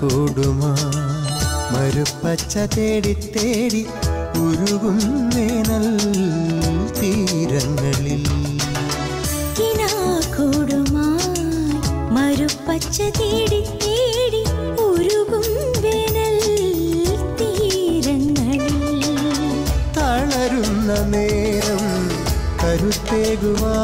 കൊടുമ മരുപ്പച്ച തേടി തേടി ഉരുകുന്നേനൽ തീരങ്ങളിൽ. കൊടുമ മരുപ്പച്ച തേടി തേടി తెగువా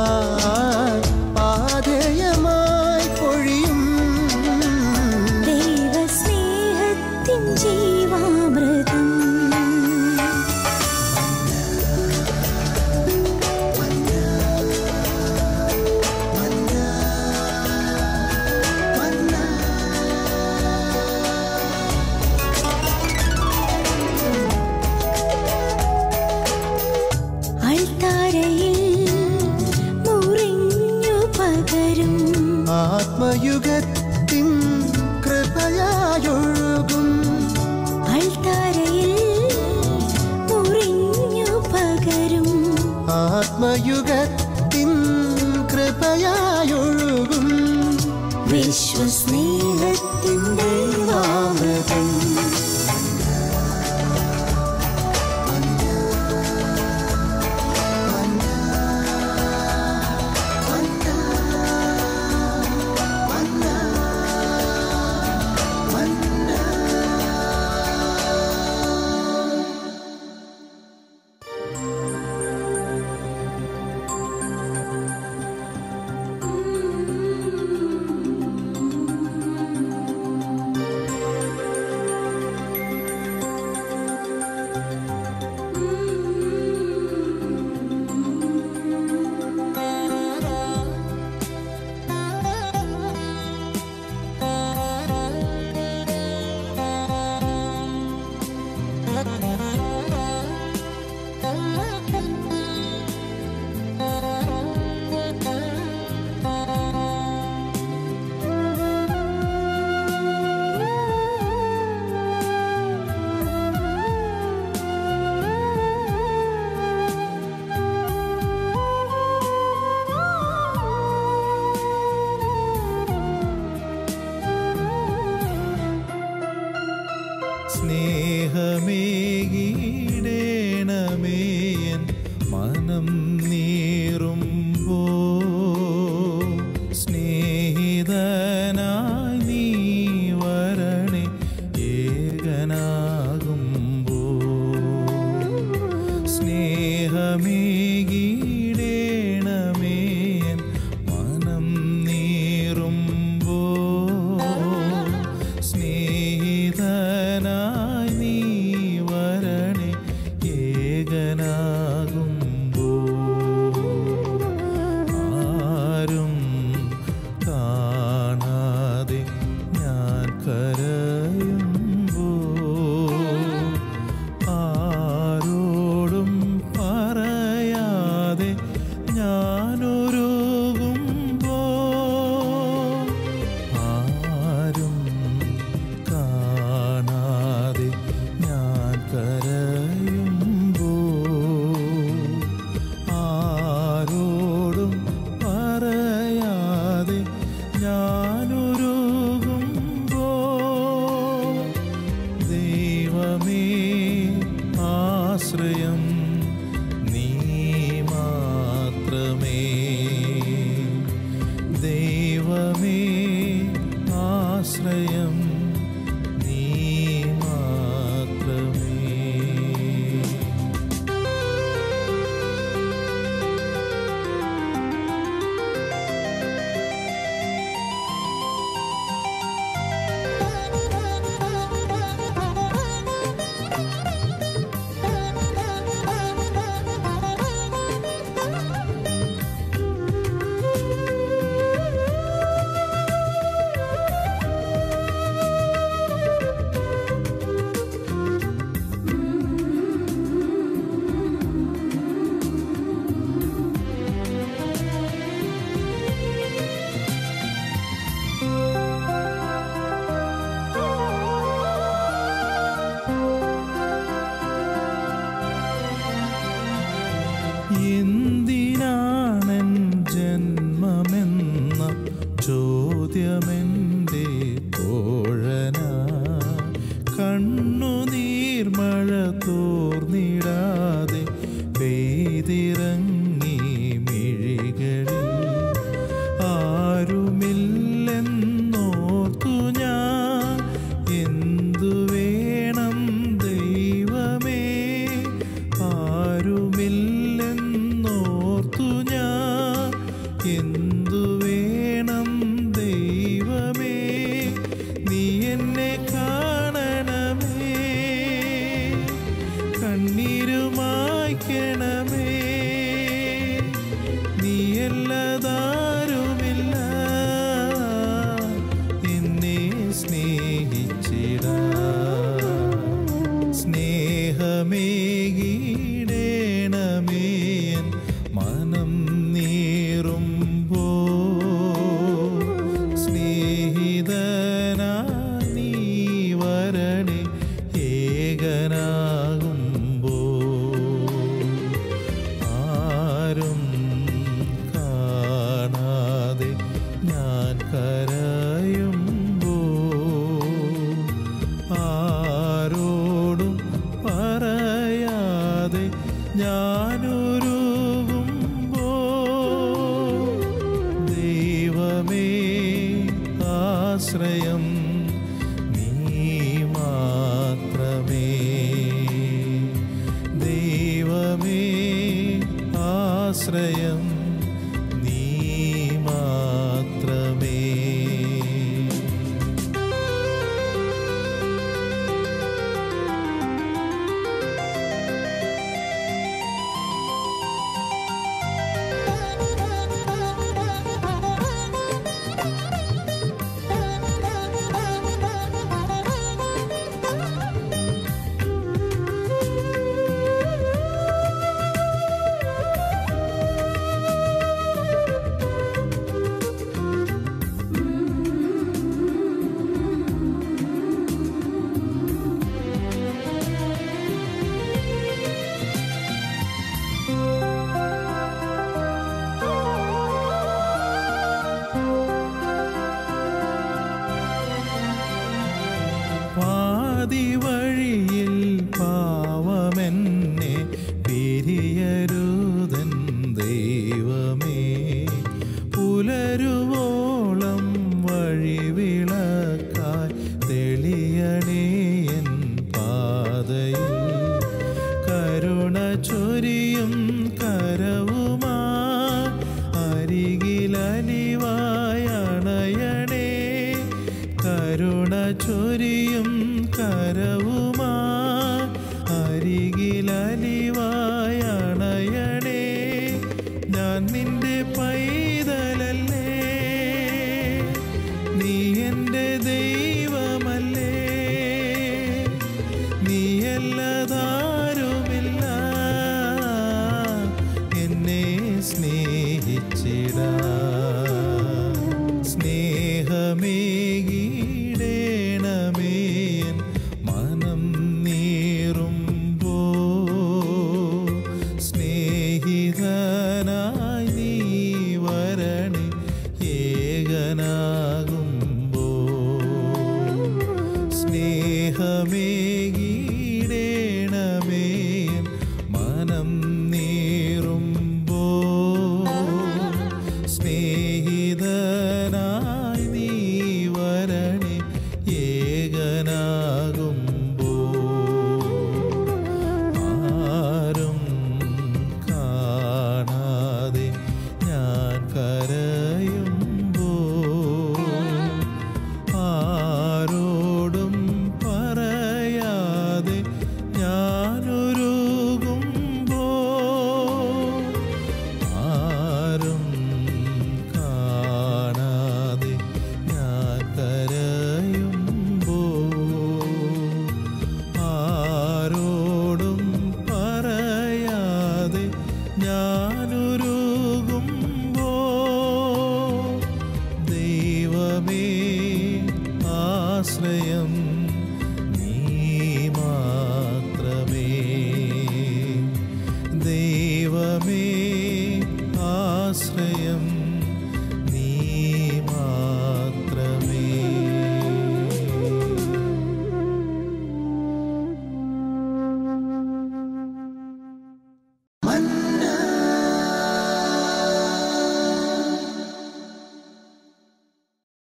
ആശ്രയം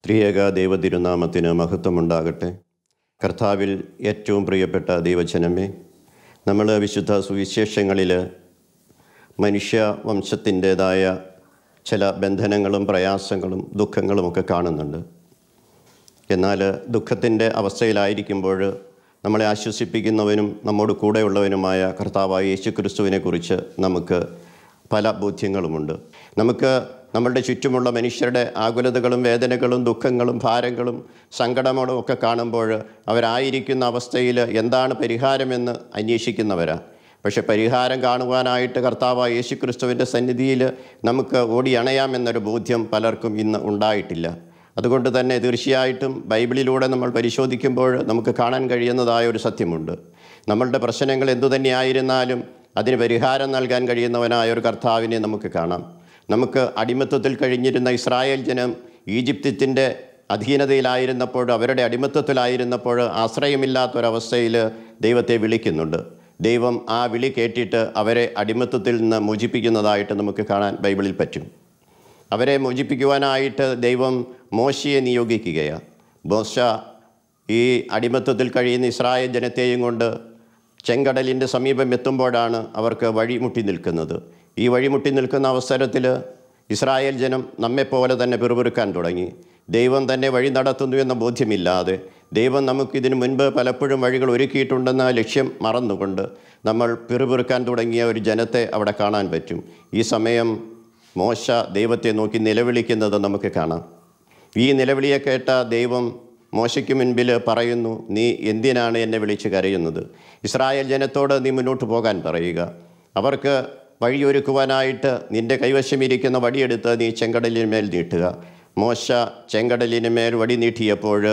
ത്രിയേക ദൈവതിരുനാമത്തിന് മഹത്വമുണ്ടാകട്ടെ. കർത്താവിൽ ഏറ്റവും പ്രിയപ്പെട്ട ദൈവജനമേ നമ്മൾ വിശുദ്ധ സുവിശേഷങ്ങളിൽ മനുഷ്യ വംശത്തിന്റേതായ ചില ബന്ധനങ്ങളും പ്രയാസങ്ങളും ദുഃഖങ്ങളുമൊക്കെ കാണുന്നുണ്ട്. എന്നാൽ ദുഃഖത്തിന്റെ അവസ്ഥയിലായിരിക്കുമ്പോൾ നമ്മളെ ആശ്വസിപ്പിക്കുന്നവനും നമ്മോട് കൂടെയുള്ളവനുമായ കർത്താവായ യേശു ക്രിസ്തുവിനെക്കുറിച്ച് നമുക്ക് പല ബോധ്യങ്ങളുമുണ്ട്. നമുക്ക് നമ്മളുടെ ചുറ്റുമുള്ള മനുഷ്യരുടെ ആകുലതകളും വേദനകളും ദുഃഖങ്ങളും ഭാരങ്ങളും സങ്കടങ്ങളും ഒക്കെ കാണുമ്പോൾ അവരായിരിക്കുന്ന അവസ്ഥയിൽ എന്താണ് പരിഹാരമെന്ന് അന്വേഷിക്കുന്നവരാ. പക്ഷെ പരിഹാരം കാണുവാനായിട്ട് കർത്താവ് യേശു ക്രിസ്തുവിന്റെ സന്നിധിയിൽ നമുക്ക് ഓടി അണയാമെന്നൊരു ബോധ്യം പലർക്കും ഇന്ന് ഉണ്ടായിട്ടില്ല. അതുകൊണ്ട് തന്നെ തീർച്ചയായിട്ടും ബൈബിളിലൂടെ നമ്മൾ പരിശോധിക്കുമ്പോൾ നമുക്ക് കാണാൻ കഴിയുന്നതായ ഒരു സത്യമുണ്ട്. നമ്മളുടെ പ്രശ്നങ്ങൾ എന്തുതന്നെയായിരുന്നാലും അതിന് പരിഹാരം നൽകാൻ കഴിയുന്നവനായ ഒരു കർത്താവിനെ നമുക്ക് കാണാം. നമുക്ക് അടിമത്വത്തിൽ കഴിഞ്ഞിരുന്ന ഇസ്രായേൽ ജനം ഈജിപ്തിന്റെ അധീനതയിലായിരുന്നപ്പോൾ അവരുടെ അടിമത്വത്തിലായിരുന്നപ്പോൾ ആശ്രയമില്ലാത്തൊരവസ്ഥയിൽ ദൈവത്തെ വിളിക്കുന്നുണ്ട്. ദൈവം ആ വിളി കേട്ടിട്ട് അവരെ അടിമത്വത്തിൽ നിന്ന് മോചിപ്പിക്കുന്നതായിട്ട് നമുക്ക് കാണാൻ ബൈബിളിൽ പറ്റും. അവരെ മോചിപ്പിക്കുവാനായിട്ട് ദൈവം മോശയെ നിയോഗിക്കുകയാണ്. മോശ ഈ അടിമത്വത്തിൽ കഴിയുന്ന ഇസ്രായേൽ ജനത്തെയും കൊണ്ട് ചെങ്കടലിന്റെ സമീപം എത്തുമ്പോഴാണ് അവർക്ക് വഴിമുട്ടി നിൽക്കുന്നത്. ഈ വഴിമുട്ടി നിൽക്കുന്ന അവസരത്തിൽ ഇസ്രായേൽ ജനം നമ്മെപ്പോലെ തന്നെ പിറുപിറുക്കാൻ തുടങ്ങി. ദൈവം തന്നെ വഴി നടത്തുന്നു എന്ന ബോധ്യമില്ലാതെ ദൈവം നമുക്കിതിനു മുൻപ് പലപ്പോഴും വഴികൾ ഒരുക്കിയിട്ടുണ്ടെന്ന ലക്ഷ്യം മറന്നുകൊണ്ട് നമ്മൾ പിറുപിറുക്കാൻ തുടങ്ങിയ ഒരു ജനത്തെ അവിടെ കാണാൻ പറ്റും. ഈ സമയം മോശ ദൈവത്തെ നോക്കി നിലവിളിക്കുന്നത് നമുക്ക് കാണാം. ഈ നിലവിളിയെ കേട്ട ദൈവം മോശയ്ക്ക് മുൻപിൽ പറയുന്നു നീ എന്തിനാണ് എന്നെ വിളിച്ച് കരയുന്നത്? ഇസ്രായേൽ ജനത്തോട് നീ മുന്നോട്ട് പോകാൻ പറയുക. അവർക്ക് വഴിയൊരുക്കുവാനായിട്ട് നിന്റെ കൈവശമിരിക്കുന്ന വടിയെടുത്ത് നീ ചെങ്കടലിന്മേൽ നീട്ടുക. മോശ ചെങ്കടലിന് മേൽ വടി നീട്ടിയപ്പോൾ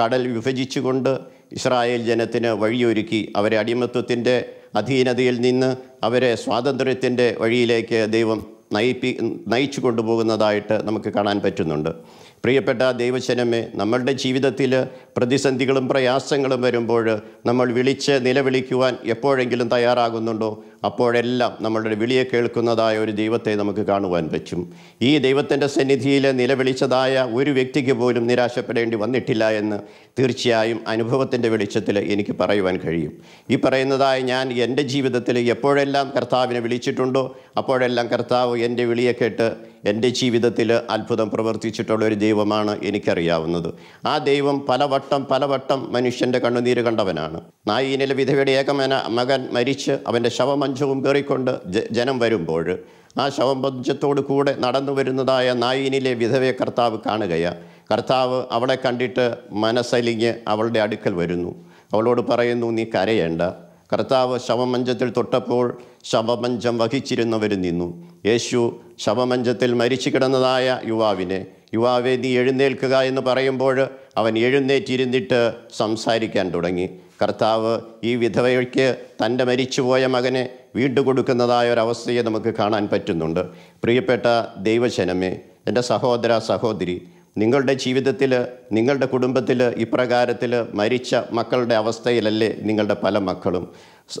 കടൽ വിഭജിച്ചുകൊണ്ട് ഇസ്രായേൽ ജനത്തിന് വഴിയൊരുക്കി അവരെ അടിമത്വത്തിന്റെ അധീനതയിൽ നിന്ന് അവരെ സ്വാതന്ത്ര്യത്തിന്റെ വഴിയിലേക്ക് ദൈവം നയിപ്പി നയിച്ചു കൊണ്ടുപോകുന്നതായിട്ട് നമുക്ക് കാണാൻ പറ്റുന്നുണ്ട്. പ്രിയപ്പെട്ട ദൈവജനമേ നമ്മളുടെ ജീവിതത്തിൽ പ്രതിസന്ധികളും പ്രയാസങ്ങളും വരുമ്പോൾ നമ്മൾ വിളിച്ച് നിലവിളിക്കുവാൻ എപ്പോഴെങ്കിലും തയ്യാറാകുന്നുണ്ടോ? അപ്പോഴെല്ലാം നമ്മളുടെ വിളിയെ കേൾക്കുന്നതായ ഒരു ദൈവത്തെ നമുക്ക് കാണുവാൻ പറ്റും. ഈ ദൈവത്തിന്റെ സന്നിധിയിൽ നിലവിളിച്ചതായ ഒരു വ്യക്തിക്ക് പോലും നിരാശപ്പെടേണ്ടി വന്നിട്ടില്ല എന്ന് തീർച്ചയായും അനുഭവത്തിന്റെ വെളിച്ചത്തിൽ എനിക്ക് പറയുവാൻ കഴിയും. ഈ പറയുന്നതായ ഞാൻ എന്റെ ജീവിതത്തിൽ എപ്പോഴെല്ലാം കർത്താവിനെ വിളിച്ചിട്ടുണ്ടോ? അപ്പോഴെല്ലാം കർത്താവ് എന്റെ വിളിയെ കേട്ട് എന്റെ ജീവിതത്തിൽ അത്ഭുതം പ്രവർത്തിച്ചിട്ടുള്ള ഒരു ദൈവമാണ് എനിക്കറിയാവുന്നത്. ആ ദൈവം പലവട്ടം പലവട്ടം മനുഷ്യന്റെ കണ്ണുനീര് കണ്ടവനാണ്. നായീനിലെ വിധവയുടെ ഏകമന മകൻ മരിച്ച് അവന്റെ ശവമഞ്ചവും കയറിക്കൊണ്ട് ജനം വരുമ്പോൾ ആ ശവമഞ്ചത്തോടു കൂടെ നടന്നു വരുന്നതായ നായീനിലെ വിധവയെ കർത്താവ് കാണുകയാണ് കർത്താവ് അവളെ കണ്ടിട്ട് മനസ്സലിഞ്ഞ് അവളുടെ അടുക്കൽ വരുന്നു. അവളോട് പറയുന്നു നീ കരയേണ്ട. കർത്താവ് ശവമഞ്ചത്തിൽ തൊട്ടപ്പോൾ ശവമഞ്ചം വഹിച്ചിരുന്നവർ നിന്നു. യേശു ശവമഞ്ചത്തിൽ മരിച്ചു കിടന്നതായ യുവാവിനെ യുവാവെ നീ എഴുന്നേൽക്കുക എന്ന് പറയുമ്പോൾ അവൻ എഴുന്നേറ്റിരുന്നിട്ട് സംസാരിക്കാൻ തുടങ്ങി. കർത്താവ് ഈ വിധവയ്ക്ക് തന്റെ മരിച്ചുപോയ മകനെ വീണ്ടുകൊടുക്കുന്നതായ ഒരവസ്ഥയെ നമുക്ക് കാണാൻ പറ്റുന്നുണ്ട്. പ്രിയപ്പെട്ട ദൈവജനമേ എന്റെ സഹോദര സഹോദരി നിങ്ങളുടെ ജീവിതത്തിൽ നിങ്ങളുടെ കുടുംബത്തിൽ ഇപ്രകാരത്തിൽ മരിച്ച മക്കളുടെ അവസ്ഥയിലല്ലേ നിങ്ങളുടെ പല മക്കളും.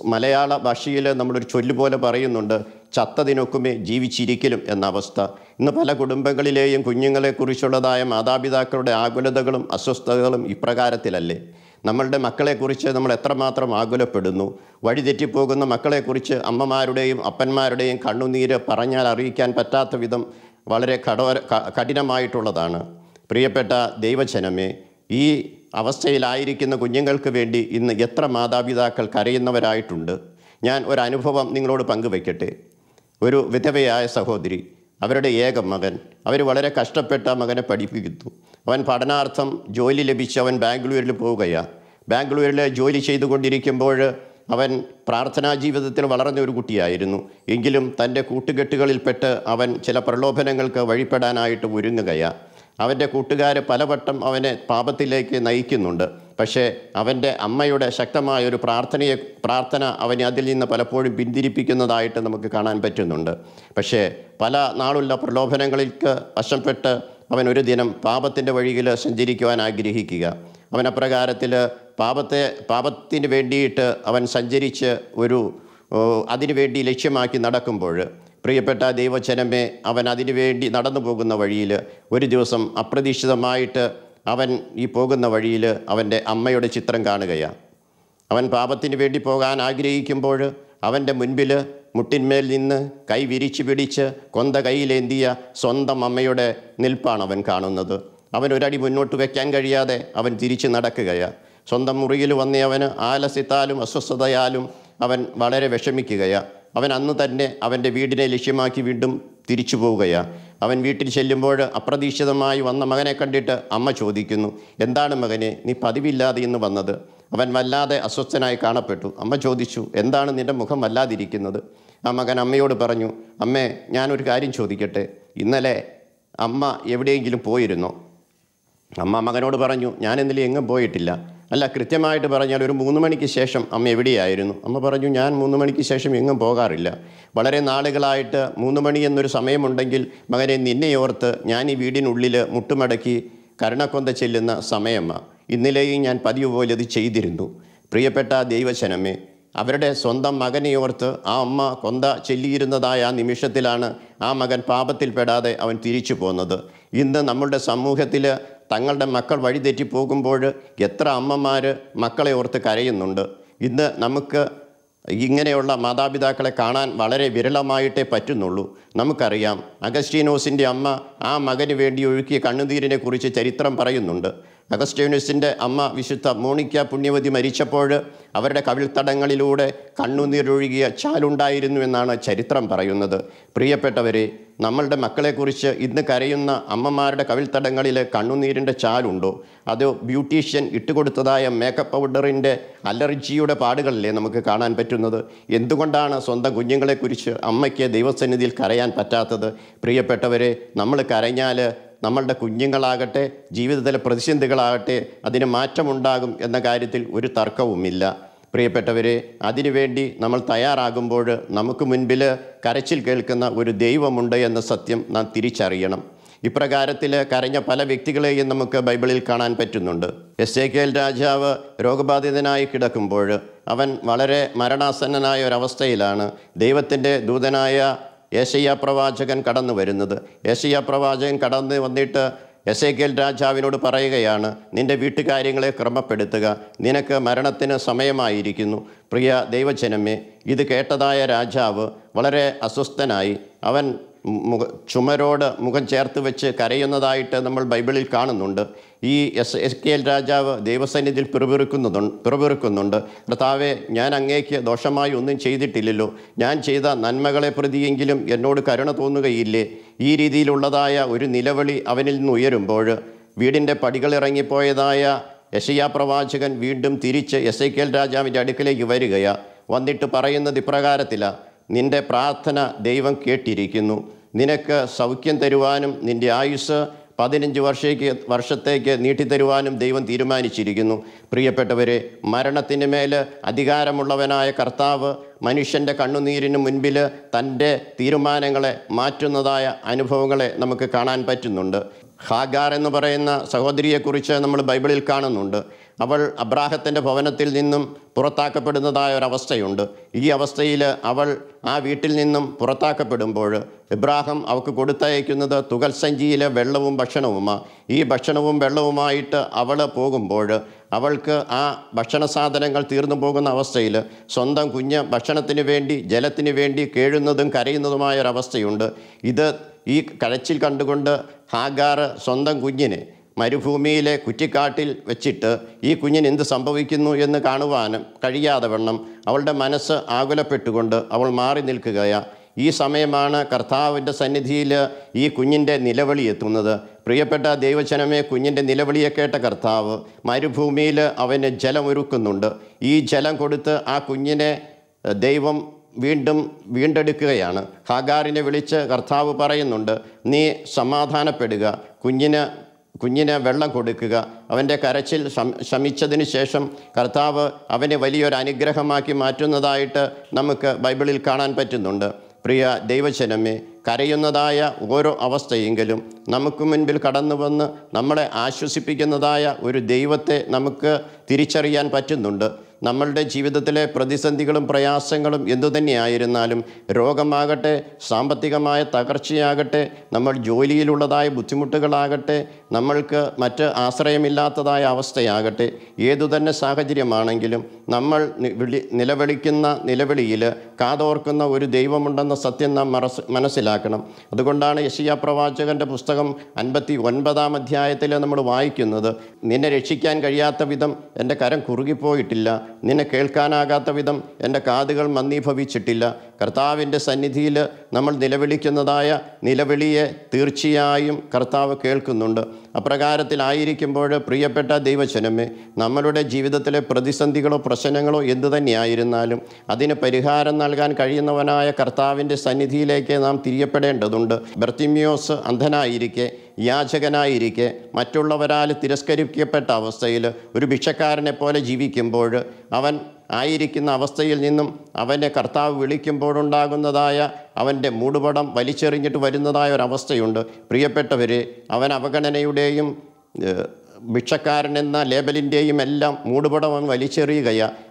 മലയാള ഭാഷയിൽ നമ്മളൊരു ചൊല്ലുപോലെ പറയുന്നുണ്ട് ചത്തതിനൊക്കുമേ ജീവിച്ചിരിക്കലും എന്ന അവസ്ഥ. ഇന്ന് പല കുടുംബങ്ങളിലെയും കുഞ്ഞുങ്ങളെക്കുറിച്ചുള്ളതായ മാതാപിതാക്കളുടെ ആകുലതകളും അസ്വസ്ഥതകളും ഇപ്രകാരത്തിലല്ലേ? നമ്മളുടെ മക്കളെക്കുറിച്ച് നമ്മൾ എത്രമാത്രം ആകുലപ്പെടുന്നു? വഴിതെറ്റിപ്പോകുന്ന മക്കളെക്കുറിച്ച് അമ്മമാരുടെയും അപ്പന്മാരുടെയും കണ്ണുനീര് പറഞ്ഞാൽ അറിയിക്കാൻ പറ്റാത്ത വിധം വളരെ കടോര കഠിനമായിട്ടുള്ളതാണ്. പ്രിയപ്പെട്ട ദൈവജനമേ ഈ അവസ്ഥയിലായിരിക്കുന്ന കുഞ്ഞുങ്ങൾക്ക് വേണ്ടി ഇന്ന് എത്ര മാതാപിതാക്കൾ കരയുന്നവരായിട്ടുണ്ട്? ഞാൻ ഒരു അനുഭവം നിങ്ങളോട് പങ്കുവയ്ക്കട്ടെ. ഒരു വിധവയായ സഹോദരി അവരുടെ ഏക മകൻ. അവർ വളരെ കഷ്ടപ്പെട്ട മകനെ പഠിപ്പിക്കുന്നു. അവൻ പഠനാർത്ഥം ജോലി ലഭിച്ച് അവൻ ബാംഗ്ലൂരിൽ പോവുകയാണ് ബാംഗ്ലൂരിൽ ജോലി ചെയ്തുകൊണ്ടിരിക്കുമ്പോൾ അവൻ പ്രാർത്ഥനാ ജീവിതത്തിൽ വളർന്ന ഒരു കുട്ടിയായിരുന്നു. എങ്കിലും തന്റെ കൂട്ടുകെട്ടുകളിൽപ്പെട്ട് അവൻ ചില പ്രലോഭനങ്ങൾക്ക് വഴിപ്പെടാനായിട്ട് ഒരുങ്ങുകയാണ് അവന്റെ കൂട്ടുകാർ പലവട്ടം അവനെ പാപത്തിലേക്ക് നയിക്കുന്നുണ്ട്. പക്ഷേ അവന്റെ അമ്മയുടെ ശക്തമായ ഒരു പ്രാർത്ഥനയെ പ്രാർത്ഥന അവനെ അതിൽ നിന്ന് പലപ്പോഴും പിന്തിരിപ്പിക്കുന്നതായിട്ട് നമുക്ക് കാണാൻ പറ്റുന്നുണ്ട്. പക്ഷേ പല നാളുള്ള പ്രലോഭനങ്ങൾക്ക് വശംപ്പെട്ട് അവൻ ഒരു ദിനം പാപത്തിന്റെ വഴിയിൽ സഞ്ചരിക്കുവാൻ ആഗ്രഹിക്കുക. അവൻ അപ്രകാരത്തിൽ പാപത്തെ പാപത്തിന് വേണ്ടിയിട്ട് അവൻ സഞ്ചരിച്ച് ഒരു അതിനുവേണ്ടി ലക്ഷ്യമാക്കി നടക്കുമ്പോൾ പ്രിയപ്പെട്ട ദൈവജനമേ അവൻ അതിനുവേണ്ടി നടന്നു പോകുന്ന വഴിയിൽ ഒരു ദിവസം അപ്രതീക്ഷിതമായിട്ട് അവൻ ഈ പോകുന്ന വഴിയിൽ അവന്റെ അമ്മയുടെ ചിത്രം കാണുകയാണ് അവൻ പാപത്തിന് വേണ്ടി പോകാൻ ആഗ്രഹിക്കുമ്പോൾ അവന്റെ മുൻപിൽ മുട്ടിന്മേൽ നിന്ന് കൈ വിരിച്ചു പിടിച്ച് കൊന്ത കൈയിലേന്തിയ സ്വന്തം അമ്മയുടെ നിൽപ്പാണ് അവൻ കാണുന്നത്. അവൻ ഒരടി മുന്നോട്ട് വയ്ക്കാൻ കഴിയാതെ അവൻ തിരിച്ച് നടക്കുകയാണ് സ്വന്തം മുറിയിൽ വന്നവന് ആലസ്യത്താലും അസ്വസ്ഥതയാലും അവൻ വളരെ വിഷമിക്കുകയാണ് അവൻ അന്ന് തന്നെ അവന്റെ വീടിനെ ലക്ഷ്യമാക്കി വീണ്ടും തിരിച്ചു പോവുകയാണ് അവൻ വീട്ടിൽ ചെല്ലുമ്പോൾ അപ്രതീക്ഷിതമായി വന്ന മകനെ കണ്ടിട്ട് അമ്മ ചോദിക്കുന്നു എന്താണ് മകനെ? നീ പതിവില്ലാതെ ഇന്ന് വന്നത്? അവൻ വല്ലാതെ അസ്വസ്ഥനായി കാണപ്പെട്ടു. അമ്മ ചോദിച്ചു എന്താണ് നിന്റെ മുഖം വല്ലാതിരിക്കുന്നത്? ആ മകൻ അമ്മയോട് പറഞ്ഞു അമ്മേ ഞാനൊരു കാര്യം ചോദിക്കട്ടെ. ഇന്നലെ അമ്മ എവിടെയെങ്കിലും പോയിരുന്നോ? അമ്മ മകനോട് പറഞ്ഞു ഞാൻ ഇന്നലെ എങ്ങും പോയിട്ടില്ല. അല്ല കൃത്യമായിട്ട് പറഞ്ഞാൽ ഒരു മൂന്ന് മണിക്ക് ശേഷം അമ്മ എവിടെയായിരുന്നു? അമ്മ പറഞ്ഞു ഞാൻ മൂന്ന് മണിക്ക് ശേഷം എങ്ങും പോകാറില്ല. വളരെ നാളുകളായിട്ട് മൂന്ന് മണി എന്നൊരു സമയമുണ്ടെങ്കിൽ മകനെ നിന്നെ ഓർത്ത് ഞാൻ ഈ വീടിനുള്ളിൽ മുട്ടുമടക്കി കരുണക്കൊന്ത ചെല്ലുന്ന സമയമ്മ ഇന്നലെയും ഞാൻ പതിവ് പോലെ ഇത് ചെയ്തിരുന്നു. പ്രിയപ്പെട്ട ദൈവശനമേ അവരുടെ സ്വന്തം മകനെ ഓർത്ത് ആ അമ്മ കൊന്ത ചെല്ലിയിരുന്നതായ ആ നിമിഷത്തിലാണ് ആ മകൻ പാപത്തിൽപ്പെടാതെ അവൻ തിരിച്ചു പോന്നത്. ഇന്ന് നമ്മളുടെ സമൂഹത്തിൽ തങ്ങളുടെ മക്കൾ വഴിതെറ്റി പോകുമ്പോൾ എത്ര അമ്മമാർ മക്കളെ ഓർത്ത് കരയുന്നുണ്ട്. ഇന്ന് നമുക്ക് ഇങ്ങനെയുള്ള മാതാപിതാക്കളെ കാണാൻ വളരെ വിരളമായിട്ടേ പറ്റുന്നുള്ളൂ. നമുക്കറിയാം. അഗസ്റ്റീനോസിന്റെ അമ്മ ആ മകന് വേണ്ടി ഒഴുക്കിയ കണ്ണുനീരിനെ കുറിച്ച് ചരിത്രം പറയുന്നുണ്ട്. അഗസ്റ്റീനോസിന്റെ അമ്മ വിശുദ്ധ മോണിക്ക പുണ്യവതി മരിച്ചപ്പോൾ അവരുടെ കവിൾത്തടങ്ങളിലൂടെ കണ്ണുനീരൊഴുകിയ ചാലുണ്ടായിരുന്നു എന്നാണ് ചരിത്രം പറയുന്നത്. പ്രിയപ്പെട്ടവരെ നമ്മളുടെ മക്കളെക്കുറിച്ച് ഇന്ന് കരയുന്ന അമ്മമാരുടെ കവിൾത്തടങ്ങളിൽ കണ്ണുനീരിന്റെ ചാലുണ്ടോ? അതോ ബ്യൂട്ടീഷ്യൻ ഇട്ടുകൊടുത്തതായ മേക്കപ്പ് പൗഡറിന്റെ അലർജിയുടെ പാടുകളല്ലേ നമുക്ക് കാണാൻ പറ്റുന്നത്? എന്തുകൊണ്ടാണ് സ്വന്തം കുഞ്ഞുങ്ങളെക്കുറിച്ച് അമ്മയ്ക്ക് ദൈവസന്നിധിയിൽ കരയാൻ പറ്റാത്തത്? പ്രിയപ്പെട്ടവരെ നമ്മൾ കരഞ്ഞാൽ നമ്മളുടെ കുഞ്ഞുങ്ങളാകട്ടെ ജീവിതത്തിലെ പ്രതിസന്ധികളാകട്ടെ അതിന് മാറ്റമുണ്ടാകും എന്ന കാര്യത്തിൽ ഒരു തർക്കവുമില്ല. പ്രിയപ്പെട്ടവരെ അതിനുവേണ്ടി നമ്മൾ തയ്യാറാകുമ്പോൾ നമുക്ക് മുൻപിൽ കരച്ചിൽ കേൾക്കുന്ന ഒരു ദൈവമുണ്ട് എന്ന സത്യം നാം തിരിച്ചറിയണം. ഇപ്രകാരത്തിൽ കരഞ്ഞ പല വ്യക്തികളെയും നമുക്ക് ബൈബിളിൽ കാണാൻ പറ്റുന്നുണ്ട്. എസ് എ കെ എൽ രാജാവ് രോഗബാധിതനായി കിടക്കുമ്പോൾ അവൻ വളരെ മരണാസന്നനായ ഒരവസ്ഥയിലാണ് ദൈവത്തിന്റെ ദൂതനായ ഏഷ്യ പ്രവാചകൻ കടന്നു വരുന്നത്. ഏഷ്യ പ്രവാചകൻ കടന്നു വന്നിട്ട് എസ് എ കെൽ രാജാവിനോട് പറയുകയാണ് നിന്റെ വീട്ടുകാര്യങ്ങളെ ക്രമപ്പെടുത്തുക. നിനക്ക് മരണത്തിന് സമയമായിരിക്കുന്നു. പ്രിയ ദൈവജനമേ ഇത് കേട്ടതായ രാജാവ് വളരെ അസ്വസ്ഥനായി അവൻ മുഖ ചുമരോട് മുഖം ചേർത്ത് വെച്ച് കരയുന്നതായിട്ട് നമ്മൾ ബൈബിളിൽ കാണുന്നുണ്ട്. ഈ എസ് എസ് കെ എൽ രാജാവ് ദൈവസന്നിധിയിൽ പിറുപിറുക്കുന്നതുണ്ട് പിറവിറുക്കുന്നുണ്ട് കർത്താവെ ഞാൻ അങ്ങേക്ക് ദോഷമായി ഒന്നും ചെയ്തിട്ടില്ലല്ലോ. ഞാൻ ചെയ്ത നന്മകളെ പ്രതിയെങ്കിലും എന്നോട് കരുണ തോന്നുകയില്ലേ? ഈ രീതിയിലുള്ളതായ ഒരു നിലവിളി അവനിൽ നിന്ന് ഉയരുമ്പോൾ വീടിന്റെ പടികളിറങ്ങിപ്പോയതായ യശയാ പ്രവാചകൻ വീണ്ടും തിരിച്ച് എസ് എ കെ എൽ രാജാവിന്റെ അടുക്കിലേക്ക് വരികയാണ് വന്നിട്ട് പറയുന്നത് ഇപ്രകാരത്തിലാണ് നിന്റെ പ്രാർത്ഥന ദൈവം കേട്ടിരിക്കുന്നു. നിനക്ക് സൗഖ്യം തരുവാനും നിന്റെ ആയുസ് പതിനഞ്ച് വർഷേക്ക് വർഷത്തേക്ക് നീട്ടിത്തരുവാനും ദൈവം തീരുമാനിച്ചിരിക്കുന്നു. പ്രിയപ്പെട്ടവരെ മരണത്തിന് മേൽ അധികാരമുള്ളവനായ കർത്താവ് മനുഷ്യന്റെ കണ്ണുനീരിന് മുൻപിൽ തന്റെ തീരുമാനങ്ങളെ മാറ്റുന്നതായ അനുഭവങ്ങളെ നമുക്ക് കാണാൻ പറ്റുന്നുണ്ട്. ഹാഗാർ എന്ന് പറയുന്ന സഹോദരിയെക്കുറിച്ച് നമ്മൾ ബൈബിളിൽ കാണുന്നുണ്ട്. അവൾ അബ്രാഹത്തിന്റെ ഭവനത്തിൽ നിന്നും പുറത്താക്കപ്പെടുന്നതായ ഒരവസ്ഥയുണ്ട്. ഈ അവസ്ഥയിൽ അവൾ ആ വീട്ടിൽ നിന്നും പുറത്താക്കപ്പെടുമ്പോൾ ഇബ്രാഹിം അവൾക്ക് കൊടുത്തയക്കുന്നത് തുകൽ സഞ്ചിയിലെ വെള്ളവും ഭക്ഷണവുമാണ് ഈ ഭക്ഷണവും വെള്ളവുമായിട്ട് അവൾ പോകുമ്പോൾ അവൾക്ക് ആ ഭക്ഷണ സാധനങ്ങൾ തീർന്നു പോകുന്ന അവസ്ഥയിൽ സ്വന്തം കുഞ്ഞ് ഭക്ഷണത്തിന് വേണ്ടി ജലത്തിന് വേണ്ടി കേഴുന്നതും കരയുന്നതുമായ ഒരവസ്ഥയുണ്ട്. ഇത് ഈ കരച്ചിൽ കണ്ടുകൊണ്ട് ഹാഗാർ സ്വന്തം കുഞ്ഞിനെ മരുഭൂമിയിലെ കുറ്റിക്കാട്ടിൽ വെച്ചിട്ട് ഈ കുഞ്ഞിന് എന്ത് സംഭവിക്കുന്നു എന്ന് കാണുവാനും കഴിയാതെ വണ്ണം അവളുടെ മനസ്സ് ആകുലപ്പെട്ടുകൊണ്ട് അവൾ മാറി നിൽക്കുകയാണ് ഈ സമയമാണ് കർത്താവിന്റെ സന്നിധിയിൽ ഈ കുഞ്ഞിന്റെ നിലവിളി എത്തുന്നത്. പ്രിയപ്പെട്ട ദൈവജനമേ കുഞ്ഞിന്റെ നിലവിളിയെ കേട്ട കർത്താവ് മരുഭൂമിയിൽ അവന് ജലമൊരുക്കുന്നുണ്ട്. ഈ ജലം കൊടുത്ത് ആ കുഞ്ഞിനെ ദൈവം വീണ്ടും വീണ്ടെടുക്കുകയാണ്. ഹാഗാറിനെ വിളിച്ച് കർത്താവ് പറയുന്നുണ്ട് നീ സമാധാനപ്പെടുക. കുഞ്ഞിന് കുഞ്ഞിന് വെള്ളം കൊടുക്കുക. അവന്റെ കരച്ചിൽ ശമിച്ചതിന് ശേഷം കർത്താവ് അവനെ വലിയൊരു അനുഗ്രഹമാക്കി മാറ്റുന്നതായിട്ട് നമുക്ക് ബൈബിളിൽ കാണാൻ പറ്റുന്നുണ്ട്. പ്രിയ ദൈവജനമേ കരയുന്നതായ ഓരോ അവസ്ഥയെങ്കിലും നമുക്ക് മുൻപിൽ കടന്നു വന്ന് നമ്മളെ ആശ്വസിപ്പിക്കുന്നതായ ഒരു ദൈവത്തെ നമുക്ക് തിരിച്ചറിയാൻ പറ്റുന്നുണ്ട്. നമ്മളുടെ ജീവിതത്തിലെ പ്രതിസന്ധികളും പ്രയാസങ്ങളും എന്തുതന്നെയായിരുന്നാലും രോഗമാകട്ടെ സാമ്പത്തികമായ തകർച്ചയാകട്ടെ നമ്മൾ ജോലിയിലുള്ളതായ ബുദ്ധിമുട്ടുകളാകട്ടെ നമ്മൾക്ക് മറ്റ് ആശ്രയമില്ലാത്തതായ അവസ്ഥയാകട്ടെ ഏതുതന്നെ സാഹചര്യമാണെങ്കിലും നമ്മൾ നിലവിളിക്കുന്ന നിലവിളിയിൽ കാതോർക്കുന്ന ഒരു ദൈവമുണ്ടെന്ന സത്യം നാം മറസ് മനസ്സിലാക്കണം. അതുകൊണ്ടാണ് യശിയ പ്രവാചകന്റെ പുസ്തകം അൻപത്തി ഒൻപതാം അധ്യായത്തിൽ നമ്മൾ വായിക്കുന്നത്. നിന്നെ രക്ഷിക്കാൻ കഴിയാത്ത വിധം എന്റെ കരം കുറുകിപ്പോയിട്ടില്ല. നിന്നെ കേൾക്കാനാകാത്ത വിധം എന്റെ കാതുകൾ മന്ദീഭവിച്ചിട്ടില്ല. കർത്താവിന്റെ സന്നിധിയിൽ നമ്മൾ നിലവിളിക്കുന്നതായ നിലവിളിയെ തീർച്ചയായും കർത്താവ് കേൾക്കുന്നുണ്ട്. അപ്രകാരത്തിലായിരിക്കുമ്പോൾ പ്രിയപ്പെട്ട ദൈവജനമേ നമ്മളുടെ ജീവിതത്തിലെ പ്രതിസന്ധികളോ പ്രശ്നങ്ങളോ എന്തു തന്നെയായിരുന്നാലും അതിന് പരിഹാരം നൽകാൻ കഴിയുന്നവനായ കർത്താവിന്റെ സന്നിധിയിലേക്ക് നാം തിരിയപ്പെടേണ്ടതുണ്ട്. ബർത്തിമ്യോസ് അന്ധനായിരിക്കെ യാചകനായിരിക്കെ മറ്റുള്ളവരാൽ തിരസ്കരിക്കപ്പെട്ട അവസ്ഥയിൽ ഒരു ഭിക്ഷക്കാരനെ പോലെ ജീവിക്കുമ്പോൾ അവൻ ആയിരിക്കുന്ന അവസ്ഥയിൽ നിന്നും അവനെ കർത്താവ് വിളിക്കുമ്പോഴുണ്ടാകുന്നതായ അവന്റെ മൂടുപടം വലിച്ചെറിഞ്ഞിട്ട് വരുന്നതായ ഒരവസ്ഥയുണ്ട്. പ്രിയപ്പെട്ടവർ അവൻ അവഗണനയുടെയും ഭിക്ഷക്കാരൻ എന്ന ലേബലിന്റെയും എല്ലാം മൂടുപടം അവൻ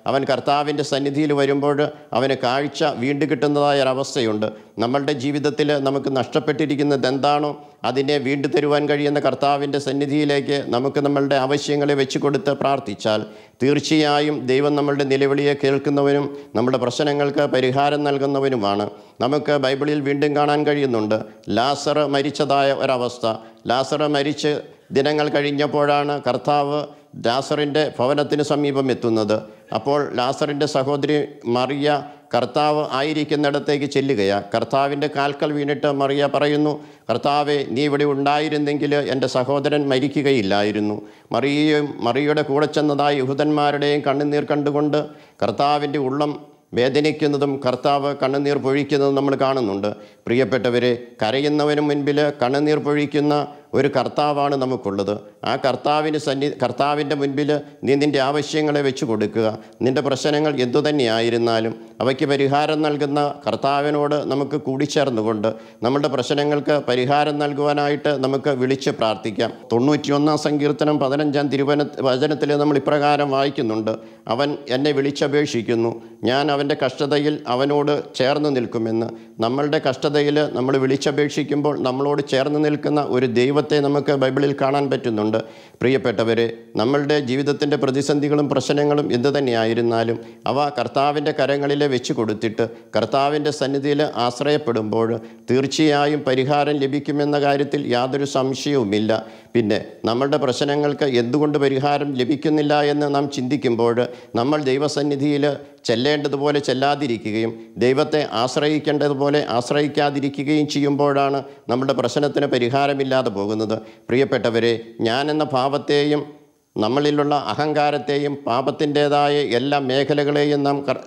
അവൻ കർത്താവിന്റെ സന്നിധിയിൽ വരുമ്പോൾ അവന് കാഴ്ച വീണ്ടും കിട്ടുന്നതായ ഒരവസ്ഥയുണ്ട്. നമ്മളുടെ ജീവിതത്തിൽ നമുക്ക് നഷ്ടപ്പെട്ടിരിക്കുന്നത് എന്താണോ അതിനെ വീണ്ടു തരുവാൻ കഴിയുന്ന കർത്താവിന്റെ സന്നിധിയിലേക്ക് നമുക്ക് നമ്മളുടെ ആവശ്യങ്ങളെ വെച്ച് കൊടുത്ത് പ്രാർത്ഥിച്ചാൽ തീർച്ചയായും ദൈവം നമ്മളുടെ നിലവിളിയെ കേൾക്കുന്നവനും നമ്മുടെ പ്രശ്നങ്ങൾക്ക് പരിഹാരം നൽകുന്നവനുമാണ്. നമുക്ക് ബൈബിളിൽ വീണ്ടും കാണാൻ കഴിയുന്നുണ്ട്. ലാസർ മരിച്ചതായ ഒരവസ്ഥ. ലാസർ മരിച്ച് ദിനങ്ങൾ കഴിഞ്ഞപ്പോഴാണ് കർത്താവ് ലാസറിന്റെ ഭവനത്തിന് സമീപം എത്തുന്നത്. അപ്പോൾ ലാസറിന്റെ സഹോദരി മറിയ കർത്താവ് ആയിരിക്കുന്നിടത്തേക്ക് ചെല്ലുകയാണ് കർത്താവിന്റെ കാൽക്കൽ വീണിട്ട് മറിയ പറയുന്നു കർത്താവെ നീ ഇവിടെ ഉണ്ടായിരുന്നെങ്കിൽ എന്റെ സഹോദരൻ മരിക്കുകയില്ലായിരുന്നു. മറിയയും മറിയയുടെ കൂടെ ചെന്നതായി യഹൂദന്മാരുടെയും കണ്ണുനീർ കണ്ടുകൊണ്ട് കർത്താവിന്റെ ഉള്ളം വേദനിക്കുന്നതും കർത്താവ് കണ്ണുനീർ പൊഴിക്കുന്നതും നമ്മൾ കാണുന്നുണ്ട്. പ്രിയപ്പെട്ടവരെ കരയുന്നവന് മുൻപിൽ കണ്ണുനീർ പൊഴിക്കുന്ന ഒരു കർത്താവാണ് നമുക്കുള്ളത്. ആ കർത്താവിന് സന്നി കർത്താവിന്റെ മുൻപിൽ നീ നിന്റെ ആവശ്യങ്ങളെ വെച്ച് കൊടുക്കുക. നിന്റെ പ്രശ്നങ്ങൾ എന്തുതന്നെയായിരുന്നാലും അവയ്ക്ക് പരിഹാരം നൽകുന്ന കർത്താവിനോട് നമുക്ക് കൂടിച്ചേർന്നുകൊണ്ട് നമ്മളുടെ പ്രശ്നങ്ങൾക്ക് പരിഹാരം നൽകുവാനായിട്ട് നമുക്ക് വിളിച്ച് പ്രാർത്ഥിക്കാം. തൊണ്ണൂറ്റിയൊന്നാം സങ്കീർത്തനം പതിനഞ്ചാം തിരുവന വചനത്തിൽ നമ്മൾ ഇപ്രകാരം വായിക്കുന്നുണ്ട്. അവൻ എന്നെ വിളിച്ചപേക്ഷിക്കുന്നു. ഞാൻ അവന്റെ കഷ്ടതയിൽ അവനോട് ചേർന്ന് നിൽക്കുമെന്ന്. നമ്മളുടെ കഷ്ടതയിൽ നമ്മൾ വിളിച്ചപേക്ഷിക്കുമ്പോൾ നമ്മളോട് ചേർന്ന് നിൽക്കുന്ന ഒരു ദൈവത്തെ നമുക്ക് ബൈബിളിൽ കാണാൻ പറ്റുന്നുണ്ട്. പ്രിയപ്പെട്ടവരെ നമ്മളുടെ ജീവിതത്തിന്റെ പ്രതിസന്ധികളും പ്രശ്നങ്ങളും എന്തു തന്നെയായിരുന്നാലും അവ കർത്താവിന്റെ കരങ്ങളിൽ വെച്ച് കൊടുത്തിട്ട് കർത്താവിന്റെ സന്നിധിയിൽ ആശ്രയപ്പെടുമ്പോൾ തീർച്ചയായും പരിഹാരം ലഭിക്കുമെന്ന കാര്യത്തിൽ യാതൊരു സംശയവുമില്ല. പിന്നെ നമ്മളുടെ പ്രശ്നങ്ങൾക്ക് എന്തുകൊണ്ട് പരിഹാരം ലഭിക്കുന്നില്ല എന്ന് നാം ചിന്തിക്കുമ്പോൾ നമ്മൾ ദൈവസന്നിധിയിൽ ചെല്ലേണ്ടതുപോലെ ചെല്ലാതിരിക്കുകയും ദൈവത്തെ ആശ്രയിക്കേണ്ടതുപോലെ ആശ്രയിക്കാതിരിക്കുകയും ചെയ്യുമ്പോഴാണ് നമ്മുടെ പ്രശ്നത്തിന് പരിഹാരമില്ലാതെ പോകുന്നത്. പ്രിയപ്പെട്ടവരെ ഞാൻ എന്ന ഭാവത്തെയും നമ്മളിലുള്ള അഹങ്കാരത്തെയും പാപത്തിന്റേതായ എല്ലാ മേഖലകളെയും നാം കർ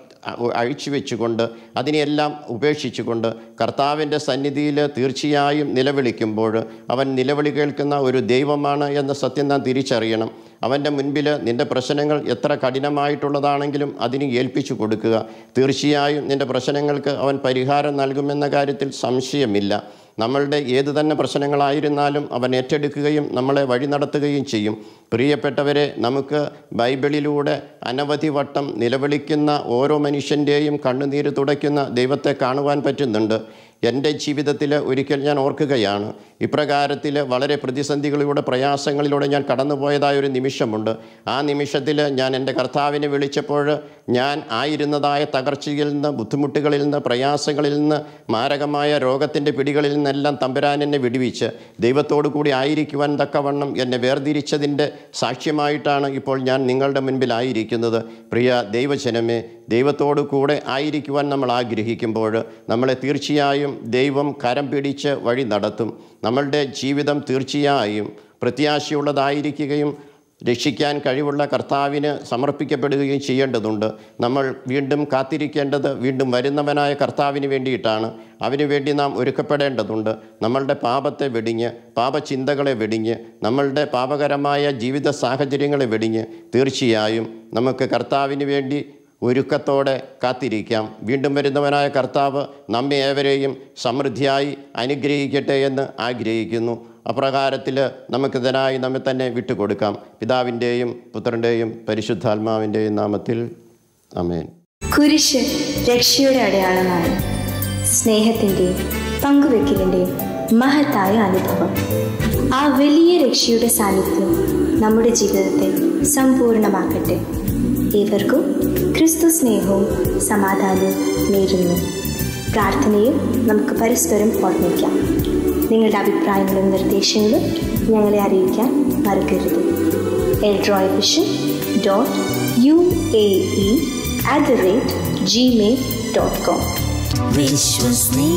അഴിച്ചു വെച്ചുകൊണ്ട് അതിനെയെല്ലാം ഉപേക്ഷിച്ചുകൊണ്ട് കർത്താവിന്റെ സന്നിധിയിൽ തീർച്ചയായും നിലവിളിക്കുമ്പോൾ അവൻ നിലവിളി കേൾക്കുന്ന ഒരു ദൈവമാണ് എന്ന സത്യം നാം തിരിച്ചറിയണം. അവന്റെ മുൻപിൽ നിന്റെ പ്രശ്നങ്ങൾ എത്ര കഠിനമായിട്ടുള്ളതാണെങ്കിലും അതിന് ഏൽപ്പിച്ചു കൊടുക്കുക. തീർച്ചയായും നിന്റെ പ്രശ്നങ്ങൾക്ക് അവൻ പരിഹാരം നൽകുമെന്ന കാര്യത്തിൽ സംശയമില്ല. നമ്മളുടെ ഏതു തന്നെ പ്രശ്നങ്ങളായിരുന്നാലും അവൻ ഏറ്റെടുക്കുകയും നമ്മളെ വഴി നടത്തുകയും ചെയ്യും. പ്രിയപ്പെട്ടവരെ നമുക്ക് ബൈബിളിലൂടെ അനവധി വട്ടം നിലവിളിക്കുന്ന ഓരോ മനുഷ്യന്റെയും കണ്ണുനീര് തുടയ്ക്കുന്ന ദൈവത്തെ കാണുവാൻ പറ്റുന്നുണ്ട്. എന്റെ ജീവിതത്തിൽ ഒരിക്കൽ ഞാൻ ഓർക്കുകയാണ്. ഇപ്രകാരത്തിൽ വളരെ പ്രതിസന്ധികളിലൂടെ പ്രയാസങ്ങളിലൂടെ ഞാൻ കടന്നുപോയതായ ഒരു നിമിഷമുണ്ട്. ആ നിമിഷത്തിൽ ഞാൻ എന്റെ കർത്താവിനെ വിളിച്ചപ്പോൾ ഞാൻ ആയിരുന്നതായ തകർച്ചയിൽ നിന്ന് ബുദ്ധിമുട്ടുകളിൽ നിന്ന് പ്രയാസങ്ങളിൽ നിന്ന് മാരകമായ രോഗത്തിന്റെ പിടികളിൽ നിന്നെല്ലാം തമ്പുരാൻ എന്നെ വിടുവിച്ച് ദൈവത്തോടു കൂടി ആയിരിക്കുവാൻ തക്കവണ്ണം എന്നെ വേർതിരിച്ചതിന്റെ സാക്ഷ്യമായിട്ടാണ് ഇപ്പോൾ ഞാൻ നിങ്ങളുടെ മുൻപിലായിരിക്കുന്നത് പ്രിയ ദൈവജനമേ ദൈവത്തോടു കൂടെ ആയിരിക്കുവാൻ നമ്മൾ ആഗ്രഹിക്കുമ്പോൾ നമ്മളെ തീർച്ചയായും ദൈവം കരം പിടിച്ച് വഴി നടത്തും. നമ്മളുടെ ജീവിതം തീർച്ചയായും പ്രത്യാശയുള്ളതായിരിക്കുകയും രക്ഷിക്കാൻ കഴിവുള്ള കർത്താവിന് സമർപ്പിക്കപ്പെടുകയും ചെയ്യേണ്ടതുണ്ട്. നമ്മൾ വീണ്ടും കാത്തിരിക്കേണ്ടത് വീണ്ടും വരുന്നവനായ കർത്താവിന് വേണ്ടിയിട്ടാണ്. അവന് വേണ്ടി നാം ഒരുക്കപ്പെടേണ്ടതുണ്ട്. നമ്മളുടെ പാപത്തെ വെടിഞ്ഞ് പാപചിന്തകളെ വെടിഞ്ഞ് നമ്മളുടെ പാപകരമായ ജീവിത സാഹചര്യങ്ങളെ വെടിഞ്ഞ് തീർച്ചയായും നമുക്ക് കർത്താവിന് വേണ്ടി ഒരുക്കത്തോടെ കാത്തിരിക്കാം. വീണ്ടും വരുന്നവനായ കർത്താവ് നമ്മെ ഏവരെയും സമൃദ്ധിയായി അനുഗ്രഹിക്കട്ടെ എന്ന് ആഗ്രഹിക്കുന്നു. അപ്രകാരത്തിൽ നമുക്കിതിനായി നമ്മെ തന്നെ വിട്ടുകൊടുക്കാം. പിതാവിന്റെയും പുത്രന്റെയും പരിശുദ്ധാത്മാവിന്റെയും നാമത്തിൽ. അമേൻ കുരിശ് രക്ഷയുടെ അടയാളമാണ്. സ്നേഹത്തിന്റെയും പങ്കുവെക്കലിന്റെയും മഹത്തായ അനുഭവം. ആ വലിയ രക്ഷയുടെ സാന്നിധ്യം നമ്മുടെ ജീവിതത്തെ സമ്പൂർണമാക്കട്ടെ. ഏവർക്കും ക്രിസ്തു സ്നേഹവും സമാധാനവും നേരുന്നു. പ്രാർത്ഥനയിൽ നമുക്ക് പരസ്പരം ഓർമ്മിക്കാം. നിങ്ങളുടെ അഭിപ്രായങ്ങളും നിർദ്ദേശങ്ങളും ഞങ്ങളെ അറിയിക്കാൻ മറക്കരുത്. Eldroy vision dot U A E at the rate Gmail dot com. വിശ്വസ്നേഹത്തിന്റെ